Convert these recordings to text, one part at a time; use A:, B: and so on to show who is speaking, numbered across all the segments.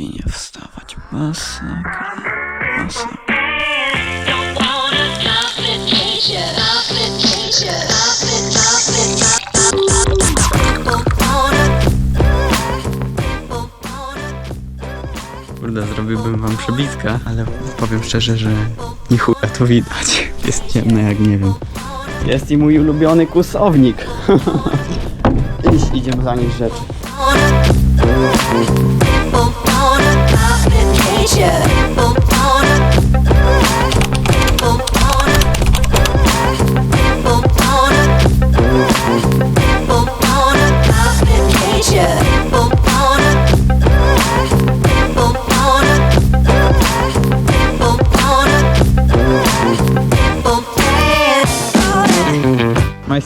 A: Masakra. Masakra.
B: Don't wanna, don't wanna.
A: Kurde, zrobiłbym wam przebitkę, ale powiem szczerze, że nie chuja to widać. Jest ciemne jak nie wiem. Jest i mój ulubiony kusownik. Iść, idziemy za nich Simple
B: on a complication. Simple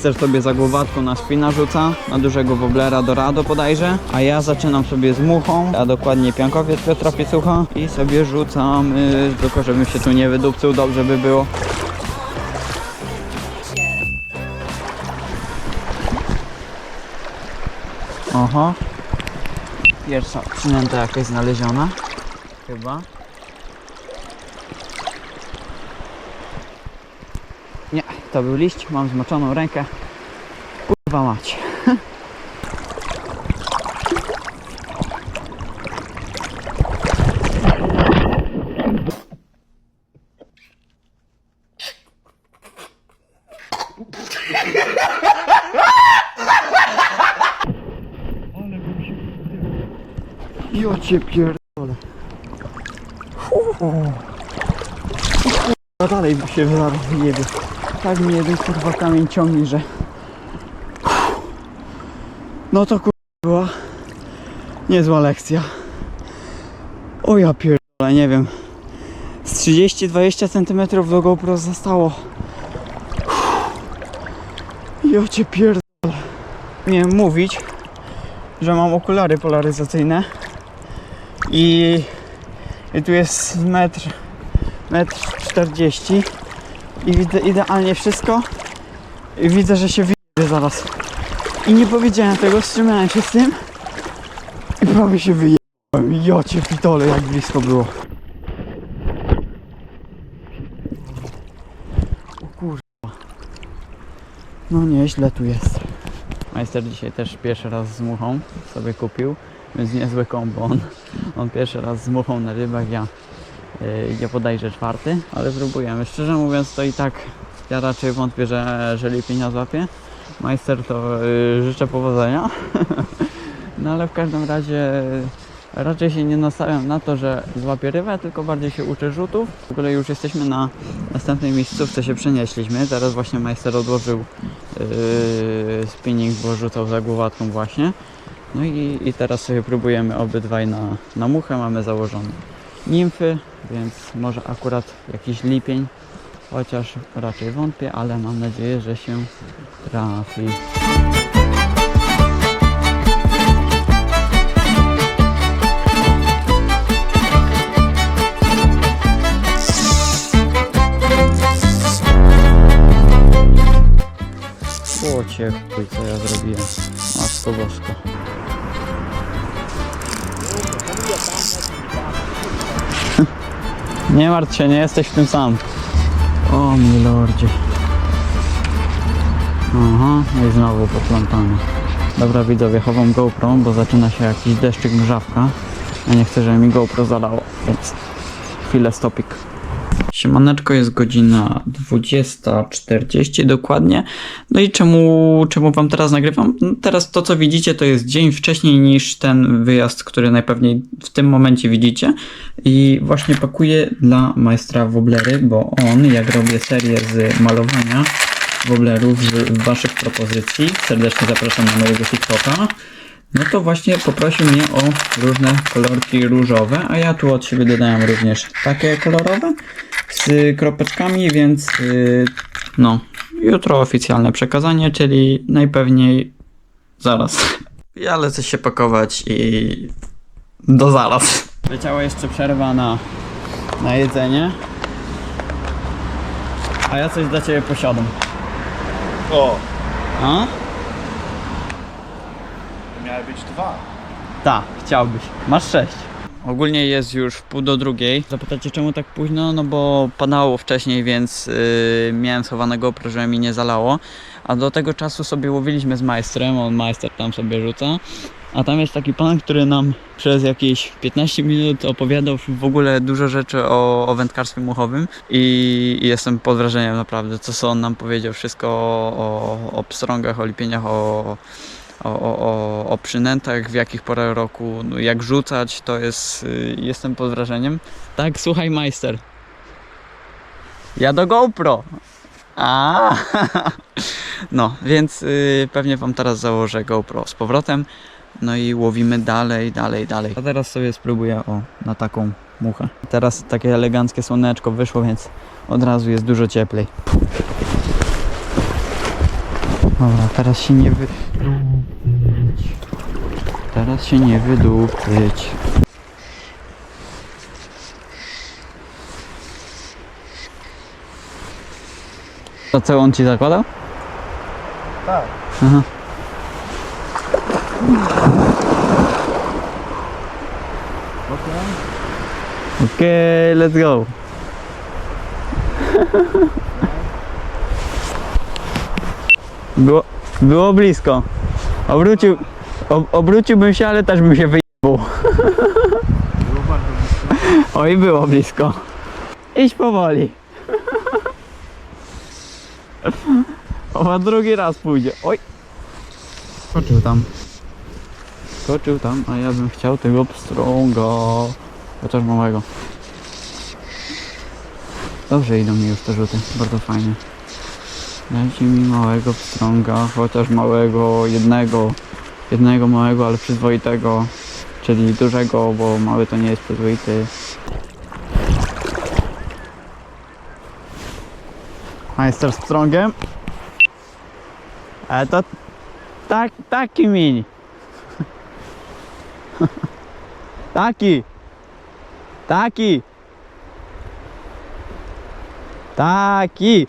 B: wanna.
A: Majster sobie za głowatką na spina rzuca, na dużego woblera do rado podajże, a ja zaczynam sobie z muchą, a dokładnie piankowiec Piotra Piecucha i sobie rzucam, yy, tylko żebym się tu nie wydupcył, dobrze by było. Oho. Pierwsza przynęta jakaś znaleziona. Chyba. Nie, to był liść, mam zmoczoną rękę. Kurwa mać. Ja cię pierdolę. A dalej się zaraz jebie. Tak mnie jeden kurwa kamień ciągnie, że... No to kurwa była niezła lekcja. O ja pierdolę, nie wiem. Z 30-20 cm do GoPro zostało. Ja cię pierdolę. Miałem mówić, że mam okulary polaryzacyjne i, i tu jest metr, metr 40 i widzę idealnie wszystko i widzę, że się wyjedzie zaraz. I nie powiedziałem tego, wstrzymałem się z tym i prawie się wyjechałem. Ja cię pitole, jak blisko było. O kurwa. No nieźle tu jest. Majster dzisiaj też pierwszy raz z muchą sobie kupił, więc niezły kombo. On, on pierwszy raz z muchą na rybach, ja, yy, ja podajże czwarty, ale spróbujemy. Szczerze mówiąc to i tak ja raczej wątpię, że, że lipienia złapie. Majster to yy, życzę powodzenia. no ale w każdym razie raczej się nie nastawiam na to, że złapię rybę, tylko bardziej się uczę rzutów. W ogóle już jesteśmy na następnej miejscówce, się przenieśliśmy. Teraz właśnie majster odłożył yy, spinning, bo rzucał za głowatką właśnie. No i, i teraz sobie próbujemy obydwaj na, na muchę. Mamy założone nimfy, więc może akurat jakiś lipień, chociaż raczej wątpię, ale mam nadzieję, że się trafi. Łocie, chuj, co ja zrobiłem. Matko bosko. Nie martw się, nie jesteś w tym sam. O mój lordzie. Aha, no i znowu poplątane. Dobra widzowie, chowam GoPro, bo zaczyna się jakiś deszczyk mrzawka. Ja nie chcę, żeby mi GoPro zalało, więc chwilę stopik. Siemaneczko, jest godzina 20.40 dokładnie. No i czemu, czemu wam teraz nagrywam? No Teraz to, co widzicie, to jest dzień wcześniej niż ten wyjazd, który najpewniej w tym momencie widzicie. I właśnie pakuję dla majstra woblery, bo on, jak robię serię z malowania woblerów z waszych propozycji, serdecznie zapraszam na mojego TikToka. No to właśnie poprosił mnie o różne kolorki różowe, a ja tu od siebie dodałem również takie kolorowe z kropeczkami, więc yy, no, jutro oficjalne przekazanie, czyli najpewniej zaraz. Ja lecę się pakować i do zaraz. Leciała jeszcze przerwa na, na jedzenie, a ja coś dla Ciebie posiadam.
C: O,
A: A?
C: to miały być dwa.
A: Tak, chciałbyś. Masz sześć. Ogólnie jest już pół do drugiej. Zapytacie czemu tak późno? No bo padało wcześniej, więc yy, miałem schowanego GoPro, żeby mi nie zalało. A do tego czasu sobie łowiliśmy z majstrem, on majster tam sobie rzuca. A tam jest taki pan, który nam przez jakieś 15 minut opowiadał w ogóle dużo rzeczy o, o wędkarstwie muchowym i, i jestem pod wrażeniem naprawdę, co, on nam powiedział, wszystko o, o pstrągach, o lipieniach, o, o, o, o, przynętach, w jakich porach roku, no, jak rzucać, to jest, y, jestem pod wrażeniem. Tak, słuchaj majster. Ja do GoPro. A, no, więc y, pewnie wam teraz założę GoPro z powrotem. No i łowimy dalej, dalej, dalej. A teraz sobie spróbuję o, na taką muchę. Teraz takie eleganckie słoneczko wyszło, więc od razu jest dużo cieplej. Dobra, teraz się nie wydupić. Teraz się nie wydupić. To co on ci zakładał?
C: Tak.
A: Aha. Okej, let's go. Było, było blisko. Obrócił, ob, obróciłbym się, ale też bym się wyjebał.
C: Było bardzo blisko.
A: Oj, było blisko. Idź powoli. Owa drugi raz pójdzie. Oj. Skoczył tam. Skoczył tam, a ja bym chciał tego pstrąga. Chociaż małego. Dobrze idą mi już te rzuty. Bardzo fajnie. Dajcie mi małego pstrąga, chociaż małego, jednego. Jednego małego, ale przyzwoitego. Czyli dużego, bo mały to nie jest przyzwoity. Majster z pstrągiem. Ale to tak, taki mini. Taki. Taki. Taki.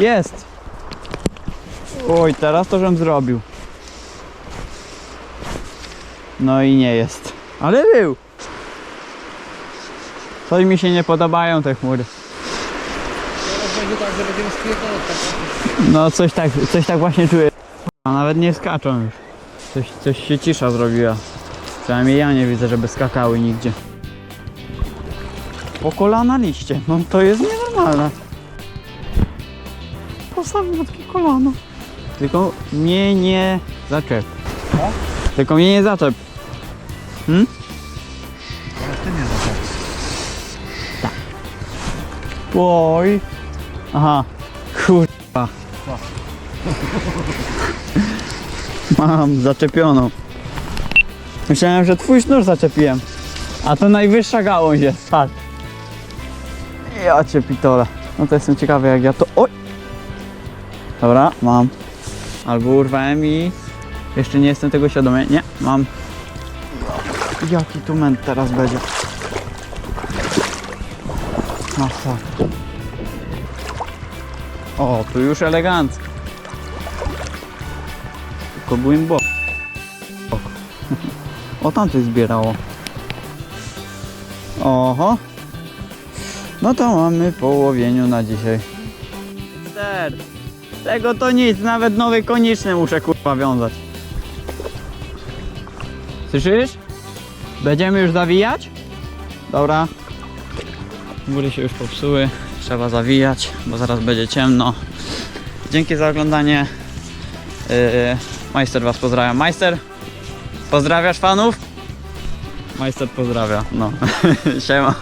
A: Jest. Oj, teraz to żem zrobił. No i nie jest. Ale był. Coś mi się nie podobają te chmury.
C: Teraz będzie tak, że.
A: No coś tak, coś tak właśnie czuję. A nawet nie skaczą już. Coś, coś się cisza zrobiła. Przynajmniej ja nie widzę, żeby skakały nigdzie. Po kolana liście. No to jest nienormalne. Postaw takie kolano. Tylko mnie nie zaczep. Tylko mnie nie zaczep. Hmm?
C: Ale ty nie zaczep.
A: Oj. Aha. Kurwa. Mam zaczepioną. Myślałem, że twój sznur zaczepiłem. A to najwyższa gałąź jest, patrz. Ja cię pitole. No to jestem ciekawy jak ja to... Oj! Dobra, mam. Albo urwałem i... Jeszcze nie jestem tego świadomy. Nie, mam. Jaki tu męt teraz będzie. Aha. O, tu już elegancko. Tylko głęboko. O, tam coś zbierało. Oho. No to mamy po łowieniu na dzisiaj. Ster. Tego to nic, nawet nowy konieczny muszę kurwa wiązać. Słyszysz? Będziemy już zawijać? Dobra. Góry się już popsuły, trzeba zawijać, bo zaraz będzie ciemno. Dzięki za oglądanie. Yy, majster Was pozdrawia. Majster, pozdrawiasz fanów? Majster pozdrawia, no. Siema.